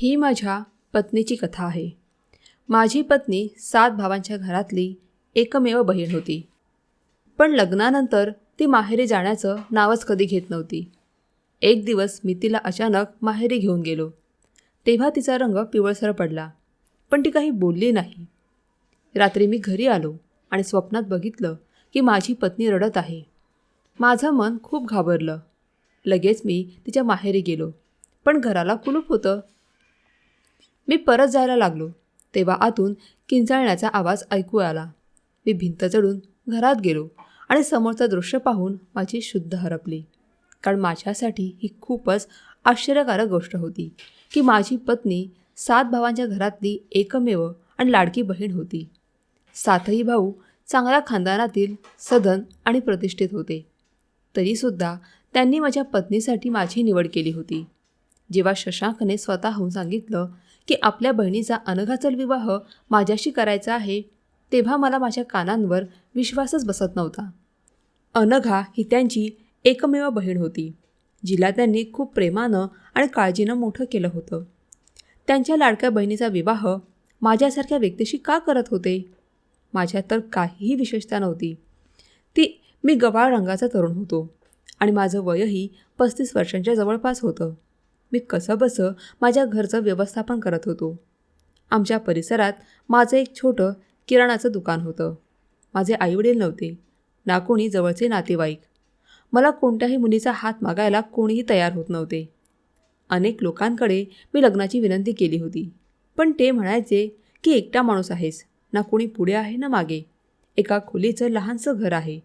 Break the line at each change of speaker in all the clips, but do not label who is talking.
ही माझ्या पत्नीची कथा आहे. माझी पत्नी सात भावांच्या घरातली एकमेव बहीण होती. पण लग्नानंतर ती माहेरी जाण्याचं नावच कधी घेत नव्हती. एक दिवस मी तिला अचानक माहेरी घेऊन गेलो. तेव्हा तिचा रंग पिवळसर पडला पण ती काही बोलली नाही. रात्री मी घरी आलो आणि स्वप्नात बघितलं की माझी पत्नी रडत आहे. माझं मन खूप घाबरलं. लगेच मी तिच्या माहेरी गेलो पण घराला कुलूप होतं मी परत जायला लागलो. तेव्हा आतून किंचाळण्याचा आवाज ऐकू आला. मी भिंत चढून घरात गेलो आणि समोरचं दृश्य पाहून माझी शुद्ध हरपली. कारण माझ्यासाठी ही खूपच आश्चर्यकारक गोष्ट होती की माझी पत्नी सात भावांच्या घरातली एकमेव आणि लाडकी बहीण होती. सातही भाऊ चांगल्या खानदानातील सधन आणि प्रतिष्ठित होते. तरीसुद्धा त्यांनी माझ्या पत्नीसाठी माझी निवड केली होती. जेव्हा शशांकने स्वतःहून सांगितलं की आपल्या बहिणीचा अनघाचल विवाह माझ्याशी करायचा आहे तेव्हा मला माझ्या कानांवर विश्वासच बसत नव्हता. अनघा ही त्यांची एकमेव बहीण होती जिला त्यांनी खूप प्रेमानं आणि काळजीनं मोठं केलं होतं. त्यांच्या लाडक्या बहिणीचा विवाह माझ्यासारख्या व्यक्तीशी का करत होते? माझ्यात तर काहीही विशेषता नव्हती. ती मी गवाळ रंगाचा तरुण होतो आणि माझं वयही पस्तीस वर्षांच्या जवळपास होतं. मी कसंबसं माझ्या घरचं व्यवस्थापन करत होतो. आमच्या परिसरात माझं एक छोटं किराणाचं दुकान होतं. माझे आईवडील नव्हते ना कोणी जवळचे नातेवाईक. मला कोणत्याही मुलीचा हात मागायला कोणीही तयार होत नव्हते. अनेक लोकांकडे मी लग्नाची विनंती केली होती पण ते म्हणायचे की एकटा माणूस आहेस ना कोणी पुढे आहे ना मागे. एका खोलीचं लहानसं घर आहे.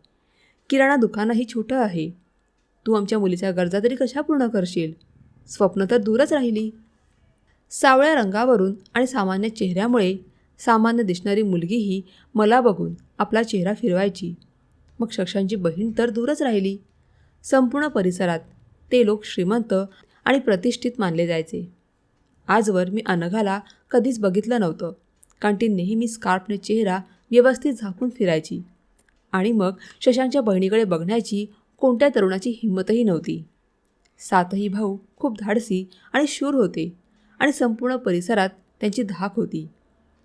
किराणा दुकानही छोटं आहे. तू आमच्या मुलीच्या गरजा तरी कशा पूर्ण करशील? स्वप्न तर दूरच राहिली. सावळ्या रंगावरून आणि सामान्य चेहऱ्यामुळे सामान्य दिसणारी मुलगीही मला बघून आपला चेहरा फिरवायची मग शशांची बहीण तर दूरच राहिली. संपूर्ण परिसरात ते लोक श्रीमंत आणि प्रतिष्ठित मानले जायचे. आजवर मी अनघाला कधीच बघितलं नव्हतं कारण ती नेहमी स्कार्फने चेहरा व्यवस्थित झाकून फिरायची आणि मग शशांच्या बहिणीकडे बघण्याची कोणत्या तरुणाची हिंमतही नव्हती. सातही भाऊ खूप धाडसी आणि शूर होते आणि संपूर्ण परिसरात त्यांची धाक होती.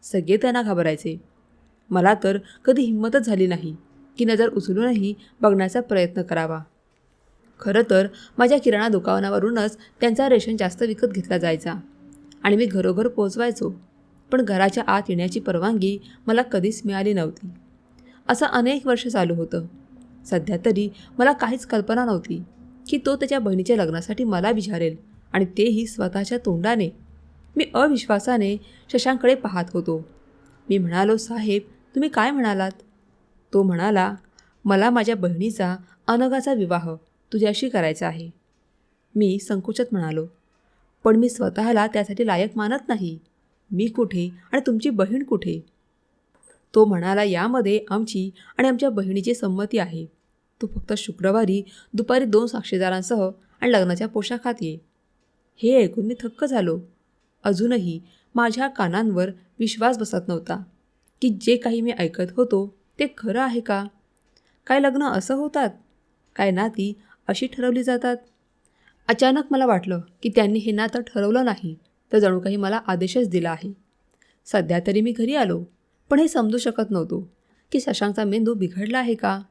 सगळे त्यांना घाबरायचे. मला तर कधी हिंमतच झाली नाही की नजर उचलूनही बघण्याचा प्रयत्न करावा. खरं तर माझ्या किराणा दुकानावरूनच त्यांचा रेशन जास्त विकत घेतला जायचा आणि मी घरोघर पोचवायचो पण घराच्या आत येण्याची परवानगी मला कधीच मिळाली नव्हती. असं अनेक वर्ष चालू होतं. सध्या तरी मला काहीच कल्पना नव्हती की तो त्याच्या बहिणीच्या लग्नासाठी मला विचारेल आणि तेही स्वतःच्या तोंडाने. मी अविश्वासाने शशांकडे पाहत होतो. मी म्हणालो साहेब तुम्ही काय म्हणालात? तो म्हणाला मला माझ्या बहिणीचा अनघाचा विवाह तुझ्याशी करायचा आहे. मी संकोचत म्हणालो पण मी स्वतःला त्यासाठी लायक मानत नाही. मी कुठे आणि तुमची बहीण कुठे? तो म्हणाला यामध्ये आमची आणि आमच्या बहिणीची संमती आहे. तू फक्त शुक्रवारी दुपारी दोन साक्षीदारांसह आणि लग्नाच्या पोशाखात ये. हे ऐकून मी थक्क झालो. अजूनही माझ्या कानांवर विश्वास बसत नव्हता की जे काही मी ऐकत होतो ते खरं आहे का? काय लग्न असं होतात? काय नाती अशी ठरवली जातात? अचानक मला वाटलं की त्यांनी हे नातं ठरवलं नाही तर जणू काही मला आदेशच दिला आहे. सध्या तरी मी घरी आलो पण हे समजू शकत नव्हतो की शशांकचा मेंदू बिघडला आहे का?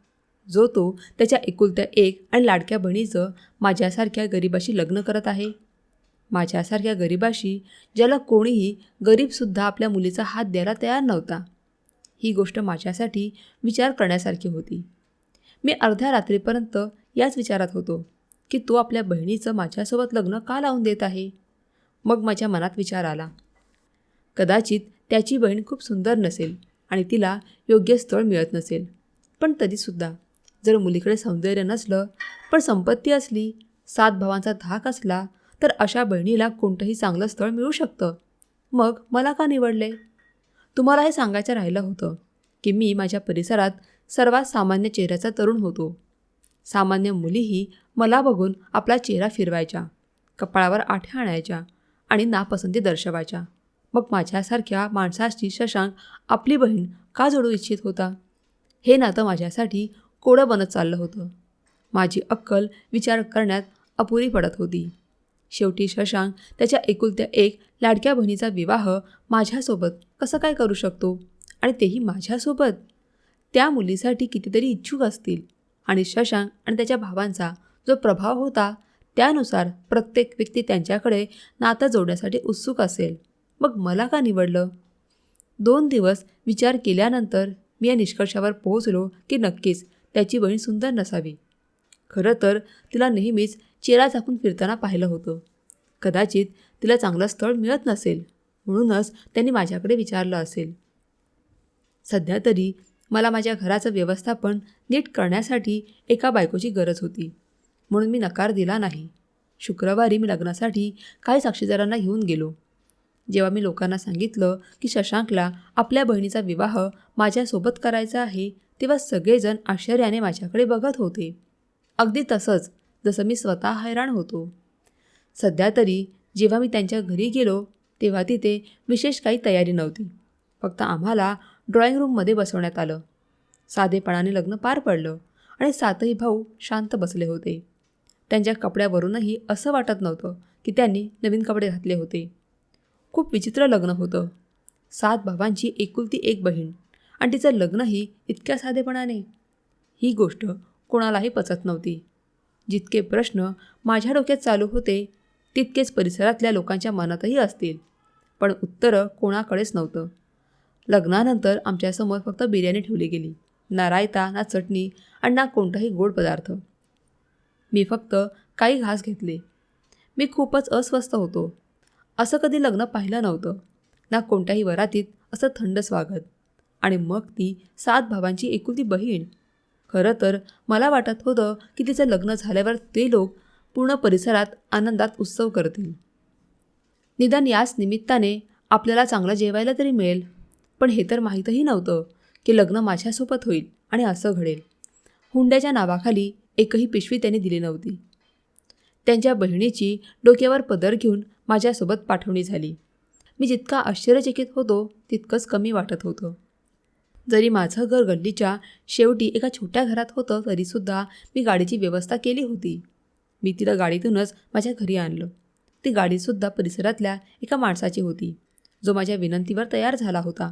जो तो त्याच्या एकुलत्या एक आणि लाडक्या बहिणीचं माझ्यासारख्या गरिबाशी लग्न करत आहे. माझ्यासारख्या गरिबाशी ज्याला कोणीही गरीबसुद्धा आपल्या मुलीचा हात द्यायला तयार नव्हता. ही गोष्ट माझ्यासाठी विचार करण्यासारखी होती. मी अर्ध्या रात्रीपर्यंत याच विचारात होतो की तो आपल्या बहिणीचं माझ्यासोबत लग्न का लावून देत आहे? मग माझ्या मनात विचार आला. कदाचित त्याची बहीण खूप सुंदर नसेल आणि तिला योग्य स्थळ मिळत नसेल पण तरीसुद्धा जर मुलीकडे सौंदर्य नसलं पण संपत्ती असली सात भावांचा धाक असला तर अशा बहिणीला कोणतंही चांगलं स्थळ मिळू शकतं. मग मला का निवडले? तुम्हाला हे सांगायचं राहिलं होतं की मी माझ्या परिसरात सर्वात सामान्य चेहऱ्याचा तरुण होतो. सामान्य मुलीही मला बघून आपला चेहरा फिरवायच्या कपाळावर आठ्या आणायच्या आणि नापसंती दर्शवायच्या. मग माझ्यासारख्या माणसाची शशांक आपली बहीण का जोडू इच्छित होता? हे नातं माझ्यासाठी कोडं बनत चाललं होतं. माझी अक्कल विचार करण्यात अपुरी पडत होती. शेवटी शशांक त्याच्या एकुलत्या एक लाडक्या बहिणीचा विवाह माझ्यासोबत कसं काय करू शकतो आणि तेही माझ्यासोबत? त्या मुलीसाठी कितीतरी इच्छुक असतील आणि शशांक आणि त्याच्या भावांचा जो प्रभाव होता त्यानुसार प्रत्येक व्यक्ती त्यांच्याकडे नातं जोडण्यासाठी उत्सुक असेल. मग मला का निवडलं? दोन दिवस विचार केल्यानंतर मी या निष्कर्षावर पोहोचलो की नक्कीच त्याची बहीण सुंदर नसावी. खरं तर तिला नेहमीच चेहरा झाकून फिरताना पाहिलं होतं. कदाचित तिला चांगलं स्थळ मिळत नसेल म्हणूनच त्यांनी माझ्याकडे विचारलं असेल. सध्या तरी मला माझ्या घराचं व्यवस्थापन नीट करण्यासाठी एका बायकोची गरज होती म्हणून मी नकार दिला नाही. शुक्रवारी मी लग्नासाठी काही साक्षीदारांना घेऊन गेलो. जेव्हा मी लोकांना सांगितलं की शशांकला आपल्या बहिणीचा विवाह माझ्यासोबत करायचा आहे तेव्हा सगळेजण आश्चर्याने माझ्याकडे बघत होते. अगदी तसंच जसं मी स्वतः हैराण होतो. सध्या तरी जेव्हा मी त्यांच्या घरी गेलो तेव्हा तिथे विशेष काही तयारी नव्हती. फक्त आम्हाला ड्रॉइंग रूममध्ये बसवण्यात आलं. साधेपणाने लग्न पार पडलं आणि सातही भाऊ शांत बसले होते. त्यांच्या कपड्यावरूनही असं वाटत नव्हतं की त्यांनी नवीन कपडे घातले होते. खूप विचित्र लग्न होतं. सात भावांची एकुलती एक बहीण. आणि तिचं लग्नही इतक्या साधेपणाने. ही गोष्ट कोणालाही पचत नव्हती. जितके प्रश्न माझ्या डोक्यात चालू होते तितकेच परिसरातल्या लोकांच्या मनातही असतील. पण उत्तरं कोणाकडेच नव्हतं. लग्नानंतर आमच्यासमोर फक्त बिर्याणी ठेवली गेली. ना रायता ना चटणी आणि ना कोणताही गोड पदार्थ. मी फक्त काही घास घेतले. मी खूपच अस्वस्थ होतो. असं कधी लग्न पाहिलं नव्हतं. ना कोणत्याही वरातीत असं थंड स्वागत. आणि मग ती सात भावांची एकुलती बहीण. खरं तर मला वाटत होतं की तिचं लग्न झाल्यावर ते लोक पूर्ण परिसरात आनंदात उत्सव करतील. निदान याच निमित्ताने आपल्याला चांगलं जेवायला तरी मिळेल. पण हे तर माहीतही नव्हतं की लग्न माझ्यासोबत होईल आणि असं घडेल. हुंड्याच्या नावाखाली एकही पिशवी त्याने दिली नव्हती. त्यांच्या बहिणीची डोक्यावर पदर घेऊन माझ्यासोबत पाठवणी झाली. मी जितका आश्चर्यचकित होतो तितकंच कमी वाटत होतं. जरी माझं घर गल्लीच्या शेवटी एका छोट्या घरात होतं तरीसुद्धा मी गाडीची व्यवस्था केली होती. मी तिला गाडीतूनच माझ्या घरी आणलं. ती गाडीसुद्धा परिसरातल्या एका माणसाची होती जो माझ्या विनंतीवर तयार झाला होता.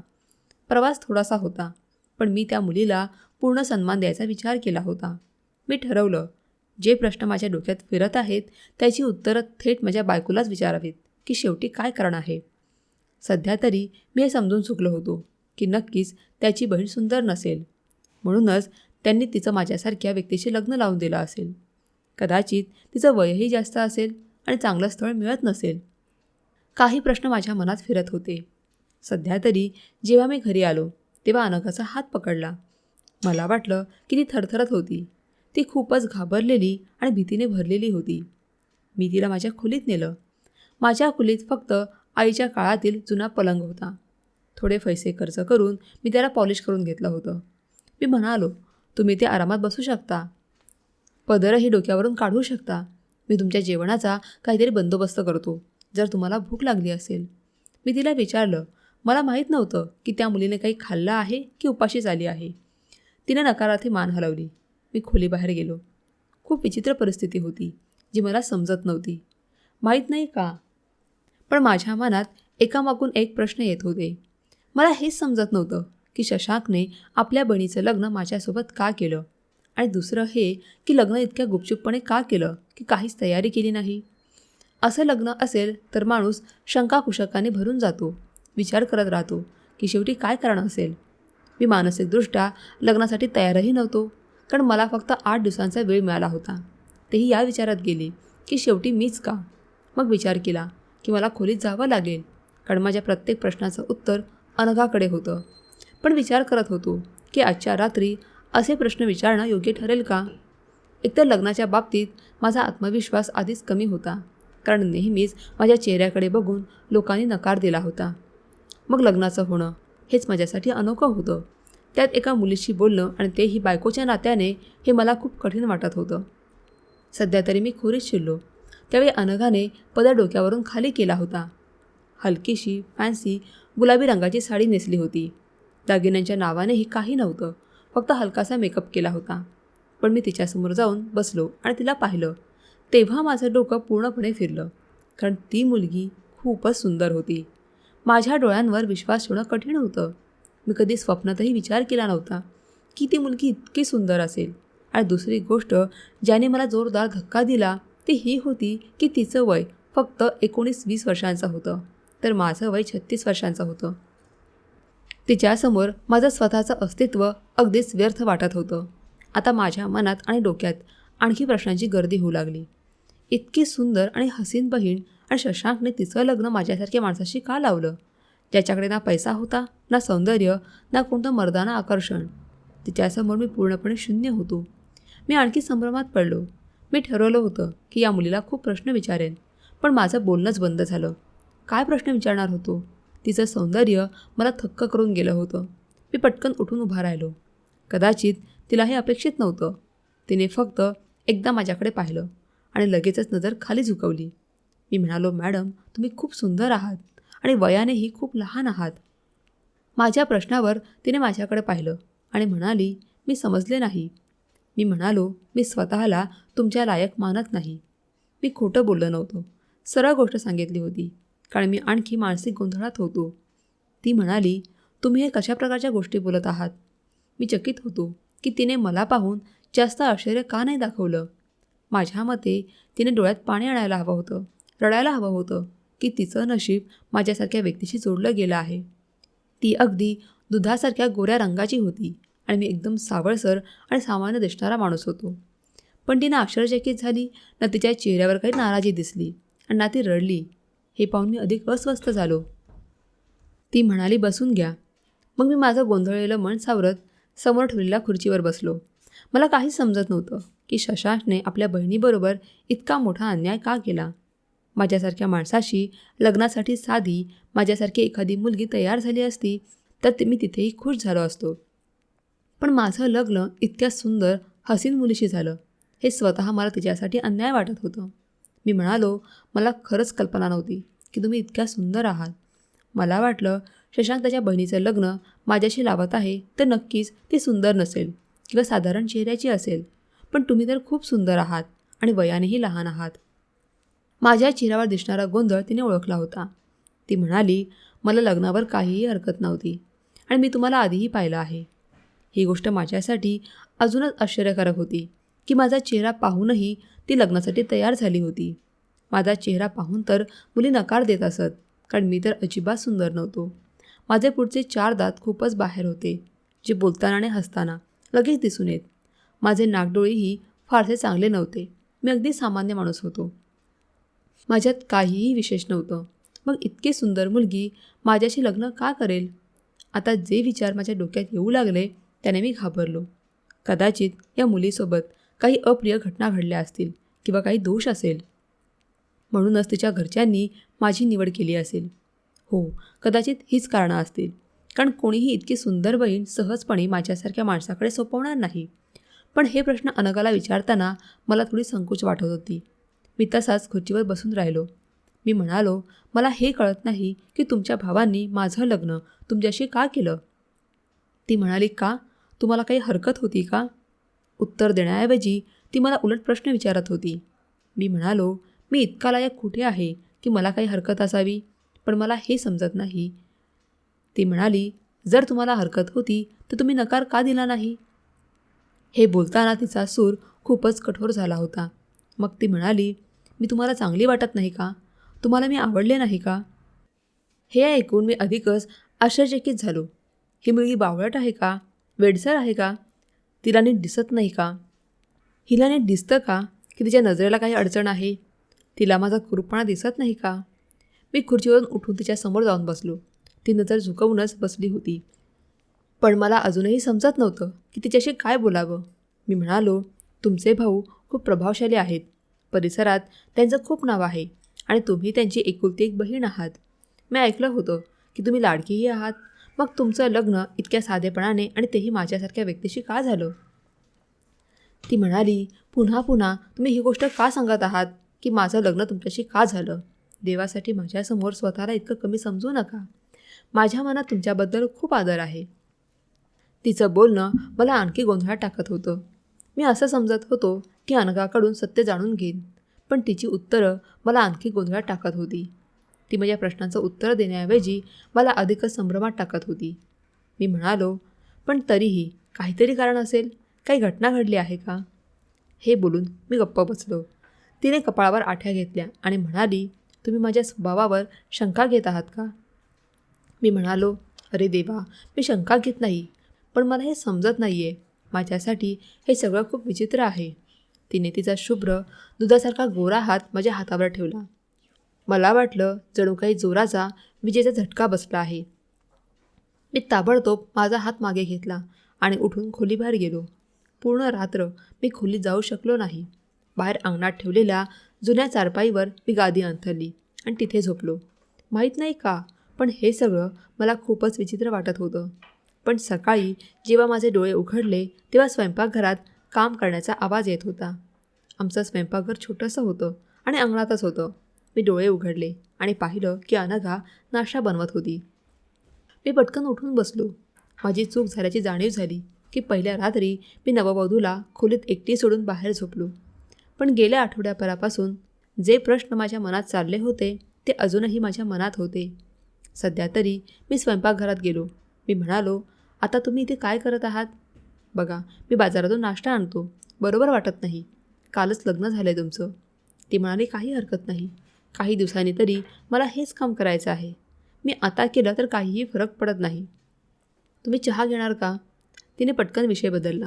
प्रवास थोडासा होता पण मी त्या मुलीला पूर्ण सन्मान द्यायचा विचार केला होता. मी ठरवलं जे प्रश्न माझ्या डोक्यात फिरत आहेत त्याची उत्तरं थेट माझ्या बायकोलाच विचारावीत की शेवटी काय कारण आहे? सध्या तरी मी हे समजून चुकलो होतो. की नक्कीच त्याची बहीण सुंदर नसेल. म्हणूनच त्यांनी तिचं माझ्यासारख्या व्यक्तीशी लग्न लावून दिलं असेल. कदाचित तिचं वयही जास्त असेल आणि चांगलं स्थळ मिळत नसेल. काही प्रश्न माझ्या मनात फिरत होते. सध्या तरी जेव्हा मी घरी आलो तेव्हा अनघाचा हात पकडला. मला वाटलं की ती थरथरत होती. ती खूपच घाबरलेली आणि भीतीने भरलेली होती. मी तिला माझ्या खोलीत नेलं. माझ्या खोलीत फक्त आईच्या काळातील जुना पलंग होता. थोडे पैसे खर्च करून मी त्याला पॉलिश करून घेतलं होतं. मी म्हणालो तुम्ही ते आरामात बसू शकता. पदरही डोक्यावरून काढू शकता. मी तुमच्या जेवणाचा काहीतरी बंदोबस्त करतो जर तुम्हाला भूक लागली असेल. मी तिला विचारलं मला माहीत नव्हतं की त्या मुलीने काही खाल्लं आहे की उपाशीच आली आहे. तिने नकारार्थी मान हलवली. मी खोलीबाहेर गेलो. खूप विचित्र परिस्थिती होती जी मला समजत नव्हती. माहीत नाही का? पण माझ्या मनात एकामागून एक प्रश्न येत होते. मला हेच समजत नव्हतं की शशांकने आपल्या बहिणीचं लग्न माझ्यासोबत का केलं? आणि दुसरं हे की लग्न इतक्या गुपचूपपणे का केलं की काहीच तयारी केली नाही? असं लग्न असेल तर माणूस शंकाकुशकाने भरून जातो विचार करत राहतो की शेवटी काय कारण असेल? मी मानसिकदृष्ट्या लग्नासाठी तयारही नव्हतो कारण मला फक्त आठ दिवसांचा वेळ मिळाला होता. तेही या विचारात गेले की शेवटी मीच का? मग विचार केला की मला खोलीत जावं लागेल कारण माझ्या प्रत्येक प्रश्नाचं उत्तर अनघाकडे होतं. पण विचार करत होतो की आजच्या रात्री असे प्रश्न विचारणं योग्य ठरेल का? एकतर लग्नाच्या बाबतीत माझा आत्मविश्वास आधीच कमी होता कारण नेहमीच माझ्या चेहऱ्याकडे बघून लोकांनी नकार दिला होता. मग लग्नाचं होणं हेच माझ्यासाठी अनोखं होतं. त्यात एका मुलीशी बोलणं आणि तेही बायकोच्या नात्याने हे मला खूप कठीण वाटत होतं. सध्या तरी मी खोरीत शिरलो. त्यावेळी अनघाने पदर डोक्यावरून खाली केला होता. हलकीशी फॅन्सी गुलाबी रंगाची साडी नेसली होती. दागिन्यांच्या नावानेही काही नव्हतं. फक्त हलकासा मेकअप केला होता. पण मी तिच्यासमोर जाऊन बसलो आणि तिला पाहिलं. तेव्हा माझं डोकं पूर्णपणे फिरलं. कारण ती मुलगी खूपच सुंदर होती. माझ्या डोळ्यांवर विश्वास ठेवणं कठीण होतं. मी कधी स्वप्नातही विचार केला नव्हता की ती मुलगी इतकी सुंदर असेल. आणि दुसरी गोष्ट ज्याने मला जोरदार धक्का दिला ती ही होती की तिचं वय फक्त एकोणीस वीस वर्षांचं होतं. तर माझं वय छत्तीस वर्षांचं होतं. तिच्यासमोर माझं स्वतःचं अस्तित्व अगदीच व्यर्थ वाटत होतं. आता माझ्या मनात आणि डोक्यात आणखी प्रश्नांची गर्दी होऊ लागली. इतकी सुंदर आणि हसीन बहीण आणि शशांकने तिचं लग्न माझ्यासारख्या माणसाशी का लावलं? ज्याच्याकडे ना पैसा होता ना सौंदर्य ना कोणतं मर्दाना आकर्षण. तिच्यासमोर मी पूर्णपणे शून्य होतो. मी आणखी संभ्रमात पडलो. मी ठरवलं होतं की या मुलीला खूप प्रश्न विचारेन पण माझं बोलणंच बंद झालं. काय प्रश्न विचारणार होतो? तिचं सौंदर्य मला थक्क करून गेलं होतं. मी पटकन उठून उभा राहिलो. कदाचित तिला हे अपेक्षित नव्हतं. तिने फक्त एकदा माझ्याकडे पाहिलं आणि लगेचच नजर खाली झुकवली. मी म्हणालो मॅडम तुम्ही खूप सुंदर आहात आणि वयानेही खूप लहान आहात. माझ्या प्रश्नावर तिने माझ्याकडे पाहिलं आणि म्हणाली मी समजले नाही. मी म्हणालो मी स्वतःला तुमच्या लायक मानत नाही. मी खोटं बोललो नव्हतो. सरळ गोष्ट सांगितली होती. कारण मी आणखी मानसिक गोंधळात होतो. ती म्हणाली तुम्ही हे कशा प्रकारच्या गोष्टी बोलत आहात मी चकित होतो की तिने मला पाहून जास्त आश्चर्य का नाही दाखवलं. माझ्या मते तिने डोळ्यात पाणी आणायला हवं होतं रडायला हवं होतं की तिचं नशीब माझ्यासारख्या व्यक्तीशी जोडलं गेलं आहे. ती अगदी दुधासारख्या गोऱ्या रंगाची होती आणि मी एकदम सावळसर आणि सामान्य दिसणारा माणूस होतो. पण तिनं आश्चर्यचकित झाली ना तिच्या चेहऱ्यावर काही नाराजी दिसली आणि ना ती रडली. हे पाहून मी अधिक अस्वस्थ झालो. ती म्हणाली बसून घ्या. मग मी माझं गोंधळलेलं मन सावरत समोर ठेवलेल्या खुर्चीवर बसलो. मला काहीच समजत नव्हतं की शशांकने आपल्या बहिणीबरोबर इतका मोठा अन्याय का केला? माझ्यासारख्या माणसाशी लग्नासाठी साधी माझ्यासारखी एखादी मुलगी तयार झाली असती तर ते मी तिथेही खुश झालो असतो. पण माझं लग्न इतक्या सुंदर हसीन मुलीशी झालं. हे स्वतः मला तिच्यासाठी अन्याय वाटत होतं. मी म्हणालो मला खरंच कल्पना नव्हती की तुम्ही इतक्या सुंदर आहात. मला वाटलं शशांक त्याच्या बहिणीचं लग्न माझ्याशी लावत आहे तर नक्कीच ती सुंदर नसेल किंवा साधारण चेहऱ्याची असेल. पण तुम्ही तर खूप सुंदर आहात आणि वयानेही लहान आहात. माझ्या चेहऱ्यावर दिसणारा गोंधळ तिने ओळखला होता. ती म्हणाली मला लग्नावर काहीही हरकत नव्हती आणि मी तुम्हाला आधीही पाहिलं आहे. ही गोष्ट माझ्यासाठी अजूनच आश्चर्यकारक होती की माझा चेहरा पाहूनही ती लग्नासाठी तयार झाली होती. माझा चेहरा पाहून तर मुली नकार देत असत कारण मी तर अजिबात सुंदर नव्हतो. माझे पुढचे चार दात खूपच बाहेर होते जे बोलताना आणि हसताना लगेच दिसून येत. माझे नागडोळेही फारसे चांगले नव्हते. मी अगदी सामान्य माणूस होतो. माझ्यात काहीही विशेष नव्हतं. मग इतकी सुंदर मुलगी माझ्याशी लग्न का करेल? आता जे विचार माझ्या डोक्यात येऊ लागले त्याने मी घाबरलो. कदाचित या मुलीसोबत काही अप्रिय घटना घडल्या असतील किंवा काही दोष असेल म्हणूनच तिच्या घरच्यांनी माझी निवड केली असेल. हो कदाचित हीच कारणं असतील. कारण कोणीही इतकी सुंदर बहीण सहजपणे माझ्यासारख्या माणसाकडे सोपवणार नाही. पण हे प्रश्न अनगाला विचारताना मला थोडी संकोच वाटत होती. मी तसाच खुर्चीवर बसून राहिलो. मी म्हणालो मला हे कळत नाही की तुमच्या भावांनी माझं लग्न तुमच्याशी का केलं? ती म्हणाली का? तुम्हाला काही हरकत होती का? उत्तर देण्याऐवजी ती मला उलट प्रश्न विचारत होती. मी म्हणालो मी इतका लायक कुठे आहे की मला काही हरकत असावी? पण मला हे समजत नाही. ती म्हणाली जर तुम्हाला हरकत होती तर तुम्ही नकार का दिला नाही? हे बोलताना तिचा सूर खूपच कठोर झाला होता. मग ती म्हणाली मी तुम्हाला चांगली वाटत नाही का? तुम्हाला मी आवडले नाही का? हे ऐकून मी अधिकच आश्चर्यचकित झालो. ही मुलगी बावळट आहे का? वेडसर आहे का? तिला नीट दिसत नाही का? हिला नीट दिसतं का की तिच्या नजरेला काही अडचण आहे? तिला माझा कुरूपणा दिसत नाही का? मी खुर्चीवरून उठून तिच्या समोर जाऊन बसलो. ती नजर झुकवूनच बसली होती. पण मला अजूनही समजत नव्हतं की तिच्याशी काय बोलावं. मी म्हणालो तुमचे भाऊ खूप प्रभावशाली आहेत. परिसरात त्यांचं खूप नाव आहे आणि तुम्ही त्यांची एकुलती एक बहीण आहात. मी ऐकलं होतं की तुम्ही लाडकीही आहात. मग तुमचं लग्न इतक्या साधेपणाने आणि तेही माझ्यासारख्या व्यक्तीशी का झालं? ती म्हणाली पुन्हा पुन्हा तुम्ही ही गोष्ट का सांगत आहात? की माझं लग्न तुमच्याशी का झालं? देवासाठी माझ्यासमोर स्वतःला इतकं कमी समजू नका. माझ्या मनात तुमच्याबद्दल खूप आदर आहे. तिचं बोलणं मला आणखी गोंधळात टाकत होतं. मी असं समजत होतो की अनघाकडून सत्य जाणून घेईन पण तिची उत्तरं मला आणखी गोंधळात टाकत होती. ती माझ्या प्रश्नांचं उत्तर देण्याऐवजी मला अधिकच संभ्रमात टाकत होती. मी म्हणालो पण तरीही काहीतरी कारण असेल. काही घटना घडली आहे का? हे बोलून मी गप्प बसलो. तिने कपाळावर आठ्या घेतल्या आणि म्हणाली तुम्ही माझ्या स्वभावावर शंका घेत आहात का? मी म्हणालो अरे देवा मी शंका घेत नाही पण मला हे समजत नाही आहे माझ्यासाठी हे सगळं खूप विचित्र आहे. तिने तिचा शुभ्र दुधासारखा गोरा हात माझ्या हातावर ठेवला. मला वाटलं जणू काही जोराचा विजेचा झटका बसला आहे. मी ताबडतोब माझा हात मागे घेतला आणि उठून खोलीबाहेर गेलो. पूर्ण रात्र मी खोलीत जाऊ शकलो नाही. बाहेर अंगणात ठेवलेल्या जुन्या चारपाईवर मी गादी अंथरली आणि तिथे झोपलो. माहीत नाही का पण हे सगळं मला खूपच विचित्र वाटत होतं. पण सकाळी जेव्हा माझे डोळे उघडले तेव्हा स्वयंपाकघरात काम करण्याचा आवाज येत होता. आमचं स्वयंपाकघर छोटंसं होतं आणि अंगणातच होतं. मी डोळे उघडले आणि पाहिलं की अनघा नाश्ता बनवत होती. मी पटकन उठून बसलो. माझी चूक झाल्याची जाणीव झाली की पहिल्या रात्री मी नववधूला खोलीत एकटी सोडून बाहेर झोपलो. पण गेल्या आठवड्याभरापासून जे प्रश्न माझ्या मनात चालले होते ते अजूनही माझ्या मनात होते. सध्या तरी मी स्वयंपाकघरात गेलो. मी म्हणालो आता तुम्ही इथे काय करत आहात? बघा मी बाजारातून नाश्ता आणतो. बरोबर वाटत नाही. कालच लग्न झालं आहे तुमचं. ती म्हणाली काही हरकत नाही. काही दिवसांनी तरी मला हेच काम करायचं आहे. मी आता केलं तर काहीही फरक पडत नाही. तुम्ही चहा घेणार का? तिने पटकन विषय बदलला.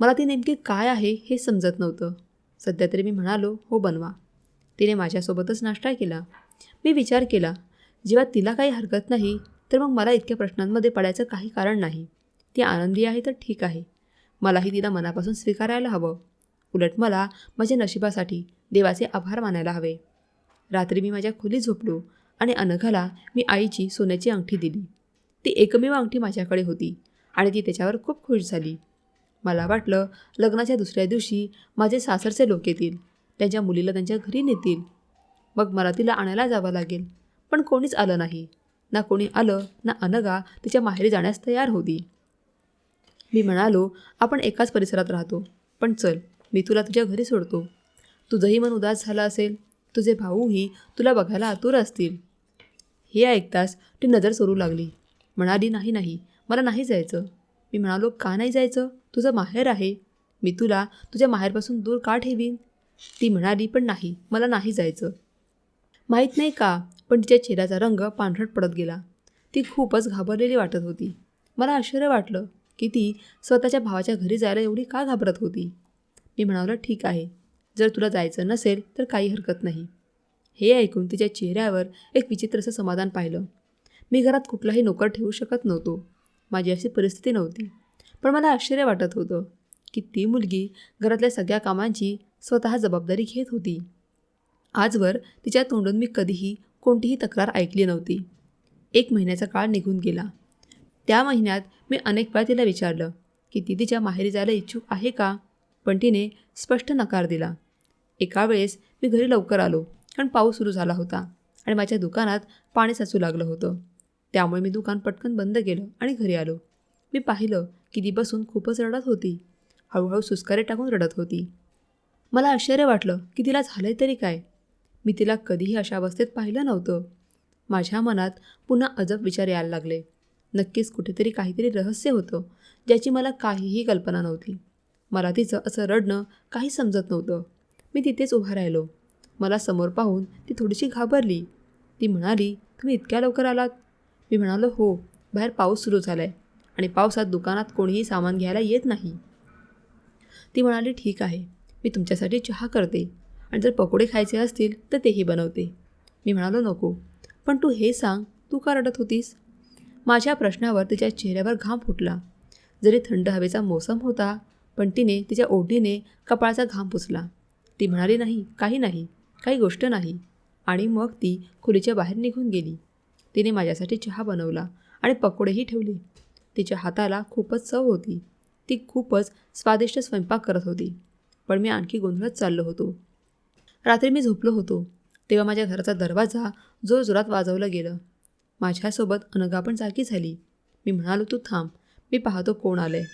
मला ती नेमकी काय आहे हे समजत नव्हतं. सध्या तरी मी म्हणालो हो बनवा. तिने माझ्यासोबतच नाश्ता केला. मी विचार केला जेव्हा तिला काही हरकत नाही तर मग मला इतक्या प्रश्नांमध्ये पडायचं काही कारण नाही. ती आनंदी आहे तर ठीक आहे. मलाही तिला मनापासून स्वीकारायला हवं. उलट मला माझ्या नशिबासाठी देवाचे आभार मानायला हवे. रात्री मी माझ्या खोलीत झोपलो आणि अनघाला मी आईची सोन्याची अंगठी दिली. ती एकमेव अंगठी माझ्याकडे होती आणि ती त्याच्यावर खूप खुश झाली. मला वाटलं लग्नाच्या दुसऱ्या दिवशी माझे सासरचे लोक येतील. त्यांच्या मुलीला त्यांच्या घरी नेतील. मग मला तिला आणायला जावं लागेल. पण कोणीच आलं नाही. ना कोणी आलं ना अनगा तिच्या माहेरी जाण्यास तयार होती. मी म्हणालो आपण एकाच परिसरात राहतो. पण चल मी तुला तुझ्या घरी सोडतो. तुझंही मन उदास झालं असेल तुझे भाऊही तुला बघायला आतुर असतील. हे ऐकताच ती नजर सोडू लागली. म्हणाली नाही नाही मला नाही जायचं. मी म्हणालो का नाही जायचं? तुझं माहेर आहे. मी तुला तुझ्या माहेरपासून दूर का ठेवीन? ती म्हणाली पण नाही मला नाही जायचं. माहीत नाही का? पण तिच्या चेहऱ्याचा रंग पांढरट पडत गेला. ती खूपच घाबरलेली वाटत होती. मला आश्चर्य वाटलं की ती स्वतःच्या भावाच्या घरी जायला एवढी का घाबरत होती? मी म्हणालो ठीक आहे. जर तुला जायचं नसेल तर काही हरकत नाही. हे ऐकून तिच्या चेहऱ्यावर एक विचित्रसं समाधान पाहिलं. मी घरात कुठलाही नोकर ठेवू शकत नव्हतो. माझी अशी परिस्थिती नव्हती. पण मला आश्चर्य वाटत होतं की ती मुलगी घरातल्या सगळ्या कामांची स्वतः जबाबदारी घेत होती. आजवर तिच्या तोंडून मी कधीही कोणतीही तक्रार ऐकली नव्हती. एक महिन्याचा काळ निघून गेला. त्या महिन्यात मी अनेक वेळा तिला विचारलं की ती तिच्या माहेरी जायला इच्छुक आहे का? पण तिने स्पष्ट नकार दिला. एका वेळेस मी घरी लवकर आलो कारण पाऊस सुरू झाला होता आणि माझ्या दुकानात पाणी साचू लागलं होतं. त्यामुळे मी दुकान पटकन बंद केलं आणि घरी आलो. मी पाहिलं की ती बसून खूपच रडत होती. हळूहळू सुस्कारे टाकून रडत होती. मला आश्चर्य वाटलं की तिला झालंय तरी काय? मी तिला कधीही अशा अवस्थेत पाहिलं नव्हतं. माझ्या मनात पुन्हा अजब विचार यायला लागले. नक्कीच कुठेतरी काहीतरी रहस्य होतं ज्याची मला काहीही कल्पना नव्हती. मला तिचं असं रडणं काही समजत नव्हतं. मी तिथेच उभा राहिलो. मला समोर पाहून ती थोडीशी घाबरली. ती म्हणाली तुम्ही इतक्या लवकर आलात? मी म्हणालो हो बाहेर पाऊस सुरू झाला आहे आणि पावसात दुकानात कोणीही सामान घ्यायला येत नाही. ती म्हणाली ठीक आहे मी तुमच्यासाठी चहा करते आणि जर पकोडे खायचे असतील तर तेही बनवते. मी म्हणालो नको पण तू हे सांग तू का रडत होतीस? माझ्या प्रश्नावर तिच्या चेहऱ्यावर घाम फुटला. जरी थंड हवेचा मोसम होता पण तिने तिच्या ओढीने कपाळाचा घाम पुसला. ती म्हणाली नाही काही नाही काही गोष्ट नाही. आणि मग ती खोलीच्या बाहेर निघून गेली. तिने माझ्यासाठी चहा बनवला आणि पकोडेही ठेवले. तिच्या हाताला खूपच चव होती. ती खूपच स्वादिष्ट स्वयंपाक करत होती. पण मी आणखी गोंधळत चाललो होतो. रात्री मी झोपलो होतो. तेव्हा माझ्या घराचा दरवाजा जोरजोरात वाजवलं गेलं. माझ्यासोबत अनघा पण जागी झाली. मी म्हणालो तू थांब मी पाहतो कोण आलं आहे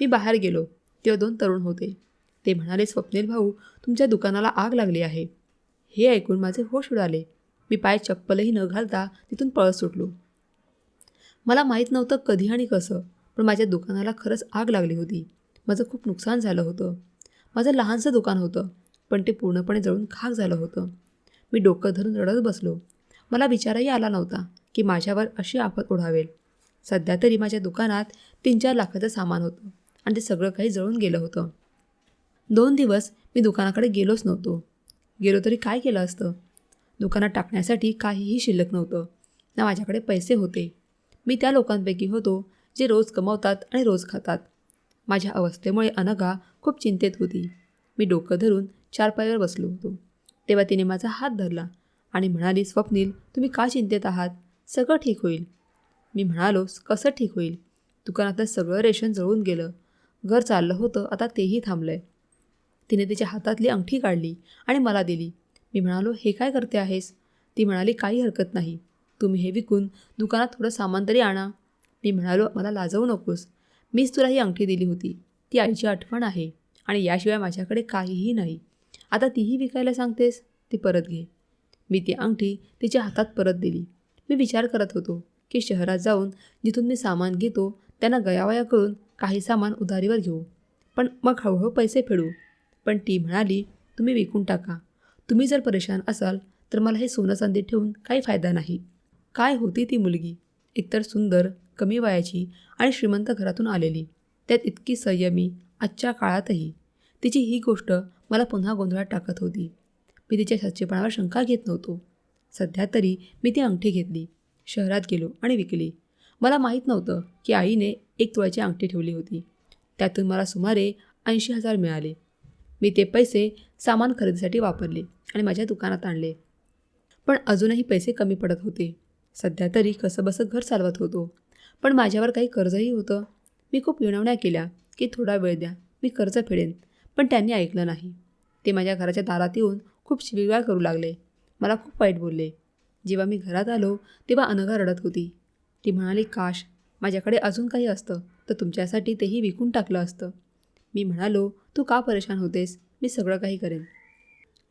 मी बाहेर गेलो. तेव्हा दोन तरुण होते. ते म्हणाले स्वप्नील भाऊ तुमच्या दुकानाला आग लागली आहे. हे ऐकून माझे होश उडाले. मी पाय चप्पलही न घालता तिथून पळत सुटलो. मला माहीत नव्हतं कधी आणि कसं पण माझ्या दुकानाला खरंच आग लागली होती. माझं खूप नुकसान झालं होतं. माझं लहानसं दुकान होतं पण ते पूर्णपणे जळून खाक झालं होतं. मी डोकं धरून रडत बसलो. मला विचारही आला नव्हता की माझ्यावर अशी आफत ओढावेल. सध्या तरी माझ्या दुकानात तीन चार लाखाचं सामान होतं आणि ते सगळं काही जळून गेलं होतं. दोन दिवस मी दुकानाकडे गेलोच नव्हतो. गेलो तरी काय केलं असतं? दुकानात टाकण्यासाठी काहीही शिल्लक नव्हतं. ना माझ्याकडे पैसे होते. मी त्या लोकांपैकी होतो जे रोज कमवतात आणि रोज खातात. माझ्या अवस्थेमुळे अनघा खूप चिंतेत होती. मी डोकं धरून चार पायवर बसलो होतो. तेव्हा तिने माझा हात धरला आणि म्हणाली स्वप्नील तुम्ही का चिंतेत आहात? सगळं ठीक होईल. मी म्हणालो कसं ठीक होईल? दुकानातलं सगळं रेशन जळून गेलं. घर चाललं होतं आता तेही थांबलं आहे तिने तिच्या हातातली अंगठी काढली आणि मला दिली. मी म्हणालो हे काय करते आहेस? ती म्हणाली काही हरकत नाही. तुम्ही हे विकून दुकानात थोडं सामान तरी आणा. मी म्हणालो मला लाजवू नकोस. मीच तुला ही अंगठी दिली होती. ती आईची आठवण आहे आणि याशिवाय माझ्याकडे काहीही नाही. आता तीही विकायला सांगतेस? ती परत घे. मी ती अंगठी तिच्या हातात परत दिली. मी विचार करत होतो की शहरात जाऊन जिथून मी सामान घेतो त्यांना गयावया करून काही सामान उधारीवर घेऊ. पण मग हळूहळू पैसे फेडू. पण ती म्हणाली तुम्ही विकून टाका. तुम्ही जर परेशान असाल तर मला हे सोनं चांदी ठेवून काही फायदा नाही. काय होती ती मुलगी? एकतर सुंदर कमी वयाची आणि श्रीमंत घरातून आलेली. त्यात इतकी संयमी आजच्या काळातही. तिची ही गोष्ट मला पुन्हा गोंधळात टाकत होती. मी तिच्या सच्चेपणावर शंका घेत नव्हतो. सध्या तरी मी ती अंगठी घेतली. शहरात गेलो आणि विकली. मला माहीत नव्हतं की आईने एक तोळ्याची अंगठी ठेवली होती. त्यातून मला सुमारे ऐंशी हजार मिळाले. मी ते पैसे सामान खरेदीसाठी वापरले आणि माझ्या दुकानात आणले. पण अजूनही पैसे कमी पडत होते. सध्या तरी कसंबसं घर चालवत होतो. पण माझ्यावर काही कर्जही होतं. मी खूप विनवण्या केल्या की थोडा वेळ द्या मी कर्ज फेडेन. पण त्यांनी ऐकलं नाही. ते माझ्या घराच्या दारात येऊन खूप शिवीगाळ करू लागले. मला खूप वाईट बोलले. जेव्हा मी घरात आलो तेव्हा अनघा रडत होती. ती म्हणाली काश माझ्याकडे अजून काही असतं तर तुमच्यासाठी तेही विकून टाकलं असतं. मी म्हणालो तू का परेशान होतेस? मी सगळं काही करेन.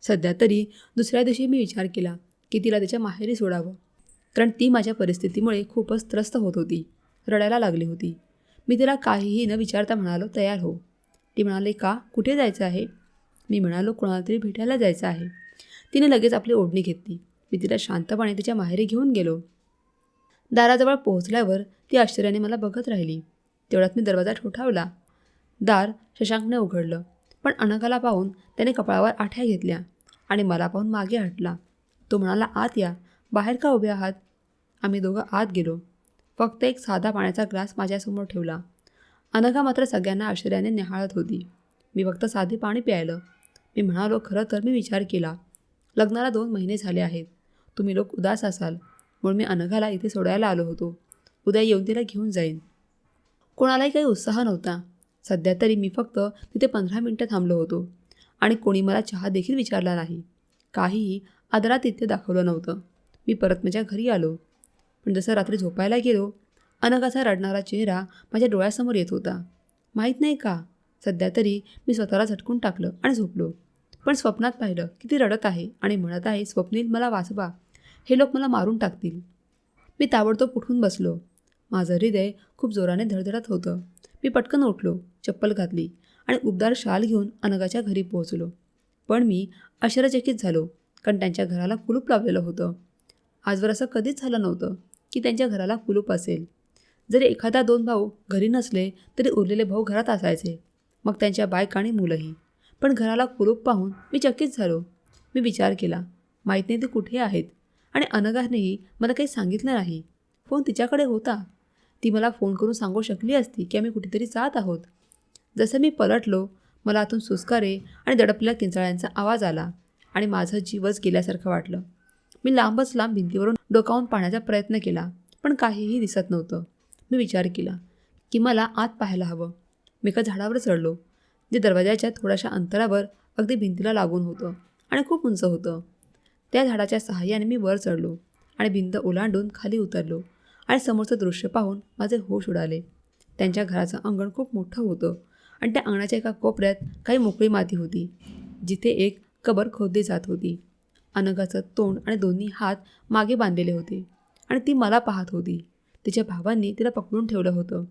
सध्या तरी दुसऱ्या दिवशी मी विचार केला की तिला त्याच्या माहेरी सोडावं. कारण ती माझ्या परिस्थितीमुळे खूपच त्रस्त होत होती. रडायला लागली होती. मी तिला काहीही न विचारता म्हणालो तयार हो. ती म्हणाली का? कुठे जायचं आहे? मी म्हणालो कोणाला तरी भेटायला जायचं आहे. तिने लगेच आपली ओढणी घेतली. मी तिला शांतपणे तिच्या माहेरी घेऊन गेलो. दाराजवळ पोहोचल्यावर ती आश्चर्याने मला बघत राहिली. तेवढ्यात मी दरवाजा ठोठावला. दार शशांकने उघडलं पण अनघाला पाहून त्याने कपाळावर आठ्या घेतल्या आणि मला पाहून मागे हटला. तो म्हणाला आत या. बाहेर का उभे आहात? आम्ही दोघं आत गेलो. फक्त एक साधा पाण्याचा ग्लास माझ्यासमोर ठेवला. अनघा मात्र सगळ्यांना आश्चर्याने निहाळत होती. मी फक्त साधे पाणी प्यायलं. मी म्हणालो खरं तर मी विचार केला. लग्नाला दोन महिने झाले आहेत. तुम्ही लोक उदास असाल. म्हणून मी अनघाला इथे सोडायला आलो होतो. उद्या येऊन तिला घेऊन जाईन. कोणालाही काही उत्साह नव्हता. सध्या तरी मी फक्त तिथे पंधरा मिनटं थांबलो होतो. आणि कोणी मला चहा देखील विचारला नाही. काहीही आदरात तिथे दाखवलं नव्हतं. मी परत माझ्या घरी आलो. पण जसं रात्री झोपायला गेलो अनगाचा रडणारा चेहरा माझ्या डोळ्यासमोर येत होता. माहीत नाही का? सध्या तरी मी स्वतःला झटकून टाकलं आणि झोपलो. पण स्वप्नात पाहिलं की ती रडत आहे आणि म्हणत आहे स्वप्नील मला वाचवा. हे लोक मला मारून टाकतील. मी ताबडतोब उठून बसलो. माझं हृदय खूप जोराने धडधडत होतं. मी पटकन उठलो. चप्पल घातली आणि उबदार शाल घेऊन अनघाच्या घरी पोहोचलो. पण मी आश्चर्यचकित झालो कारण त्यांच्या घराला कुलूप लावलेलं होतं. आजवर असं कधीच झालं नव्हतं की त्यांच्या घराला कुलूप असेल. जरी एखादा दोन भाऊ घरी नसले तरी उरलेले भाऊ घरात असायचे. मग त्यांच्या बायका आणि मुलंही. पण घराला कुलूप पाहून मी चकित झालो. मी विचार केला माहीत नाही ते कुठे आहेत? आणि अनघानेही मला काही सांगितलं नाही. फोन तिच्याकडे होता. ती मला फोन करून सांगू शकली असती की आम्ही कुठेतरी जात आहोत. जसं मी पलटलो मला आतून सुस्कारे आणि दडपलेल्या किंचाळ्यांचा आवाज आला आणि माझं जीवच गेल्यासारखं वाटलं. मी लांबच लांब भिंतीवरून डोकावून पाहण्याचा प्रयत्न केला पण काहीही दिसत नव्हतं. मी विचार केला की मला आत पाहायला हवं. मी एका झाडावर चढलो जे दरवाजाच्या थोड्याशा अंतरावर अगदी भिंतीला लागून होतं आणि खूप उंच होतं. त्या झाडाच्या सहाय्याने मी वर चढलो आणि भिंत ओलांडून खाली उतरलो आणि समोरचं दृश्य पाहून माझे होश उडाले. त्यांच्या घराचं अंगण खूप मोठं होतं आणि त्या अंगणाच्या एका कोपऱ्यात काही मोकळी माती होती जिथे एक कबर खोदली जात होती. अनघाचं तोंड आणि दोन्ही हात मागे बांधलेले होते आणि ती मला पाहत होती. तिच्या भावांनी तिला पकडून ठेवलं होतं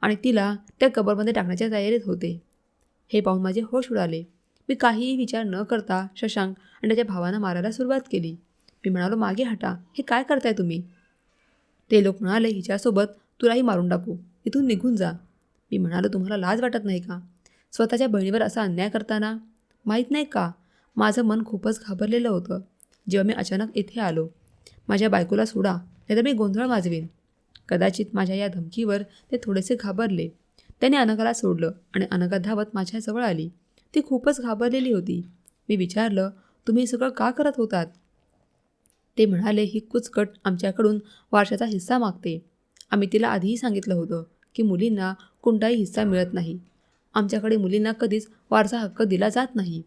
आणि तिला त्या कबरमध्ये टाकण्याच्या तयारीत होते. हे पाहून माझे होश उडाले. मी काहीही विचार न करता शशांक आणि त्याच्या भावांना मारायला सुरुवात केली. मी म्हणालो मागे हटा. हे काय करताय तुम्ही? ते लोक म्हणाले हिच्यासोबत तुलाही मारून टाकू. इथून निघून जा. मी म्हणालो तुम्हाला लाज वाटत नाही का? स्वतःच्या बहिणीवर असा अन्याय करताना? माहीत नाही का? माझं मन खूपच घाबरलेलं होतं. जेव्हा मी अचानक इथे आलो माझ्या बायकोला सोडा नाहीतर मी गोंधळ माजवीन. कदाचित माझ्या या धमकीवर ते थोडेसे घाबरले. त्याने अनघाला सोडलं आणि अनघा धावत माझ्याजवळ आली. ती खूपच घाबरलेली होती. मी विचारलं तुम्ही सगळं का करत होतात? ते म्हणाले ही कुचकट आमच्याकडून वारशाचा हिस्सा मागते. आम्ही तिला आधीही सांगितलं होतं. की मुलींना कोणताही हिस्सा मिळत नाही. आमच्याकडे मुलींना कधीच वारसा हक्क दिला जात नाही.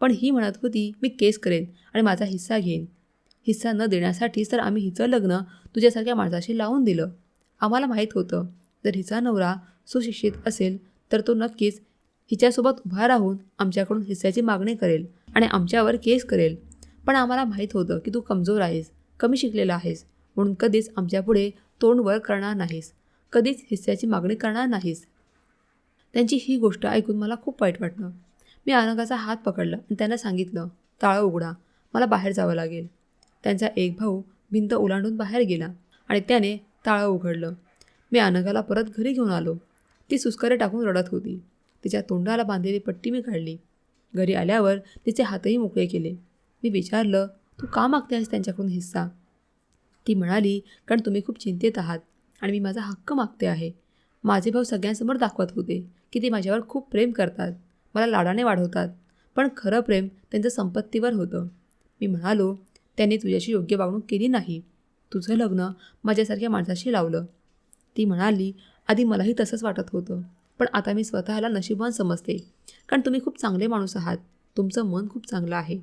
पण ही म्हणत होती मी केस करेन आणि माझा हिस्सा घेईन. हिस्सा न देण्यासाठीच तर आम्ही हिचं लग्न तुझ्यासारख्या माणसाशी लावून दिलं. आम्हाला माहीत होतं जर हिचा नवरा सुशिक्षित असेल तर तो नक्कीच हिच्यासोबत उभा राहून आमच्याकडून हिस्स्याची मागणी करेल आणि आमच्यावर केस करेल. पण आम्हाला माहीत होतं की तू कमजोर आहेस कमी शिकलेला आहेस म्हणून कधीच आमच्यापुढे तोंड वर करणार नाहीस. कधीच हिस्स्याची मागणी करणार नाहीस. त्यांची ही गोष्ट ऐकून मला खूप वाईट वाटलं. मी अनघाचा हात पकडला आणि त्यांना सांगितलं ताळं उघडा मला बाहेर जावं लागेल. त्यांचा एक भाऊ भिंत ओलांडून बाहेर गेला आणि त्याने ताळं उघडलं. मी अनघाला परत घरी घेऊन आलो. ती सुस्करे टाकून रडत होती. तिच्या तोंडाला बांधलेली पट्टी मी काढली. घरी आल्यावर तिचे हातही मोकळे केले. मी विचारलं तू का मागते आहेस त्यांच्याकडून हिस्सा? ती म्हणाली कारण तुम्ही खूप चिंतेत आहात. आणि मी माझा हक्क मागते आहे. माझे भाऊ सगळ्यांसमोर दाखवत होते की ते माझ्यावर खूप प्रेम करतात. मला लाडाने वाढवतात. पण खरं प्रेम त्यांचं संपत्तीवर होतं. मी म्हणालो त्यांनी तुझ्याशी योग्य वागणूक केली नाही. तुझं लग्न माझ्यासारख्या माणसाशी लावलं. ती म्हणाली आधी मलाही तसंच वाटत होतं. पण आता मी स्वतःला नशीबवान समजते. कारण तुम्ही खूप चांगले माणूस आहात. तुमचं मन खूप चांगलं आहे.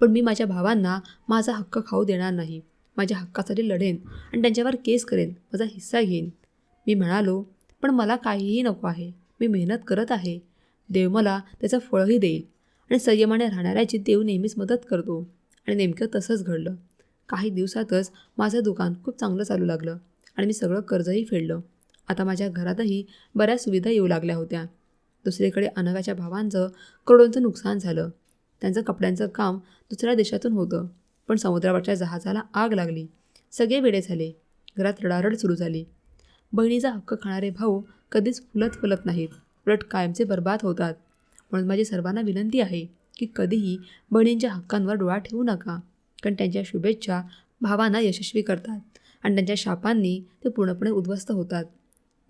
पण मी माझ्या भावांना माझा हक्क खाऊ देणार नाही. माझ्या हक्कासाठी लढेन आणि त्यांच्यावर केस करेन माझा हिस्सा घेईन. मी म्हणालो पण मला काहीही नको आहे. मी मेहनत करत आहे. देव मला त्याचं फळही देईल आणि संयमाने राहणाऱ्याची देव नेहमीच मदत करतो. आणि नेमकं तसंच घडलं. काही दिवसातच माझं दुकान खूप चांगलं चालू लागलं आणि मी सगळं कर्जही फेडलं. आता माझ्या घरातही बऱ्याच सुविधा येऊ लागल्या होत्या. दुसरीकडे अनघाच्या भावांचं करोडोंचं नुकसान झालं. त्यांचं कपड्यांचं काम दुसऱ्या देशातून होतं. पण समुद्रावरच्या जहाजाला आग लागली. सगळे वेडे झाले. घरात रडारड सुरू झाली. बहिणीचा हक्क खाणारे भाऊ कधीच फुलत फुलत नाहीत. उलट कायमचे बर्बाद होतात. म्हणून माझी सर्वांना विनंती आहे की कधीही बहिणींच्या हक्कांवर डोळा ठेवू नका. कारण त्यांच्या शुभेच्छा भावांना यशस्वी करतात आणि त्यांच्या शापांनी ते पूर्णपणे उद्ध्वस्त होतात.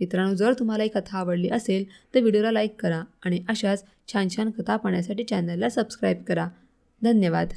मित्रांनो जर तुम्हाला ही कथा आवडली असेल तर व्हिडिओला लाईक करा आणि अशाच छान छान कथा पाहण्यासाठी चॅनलला सबस्क्राईब करा. धन्यवाद.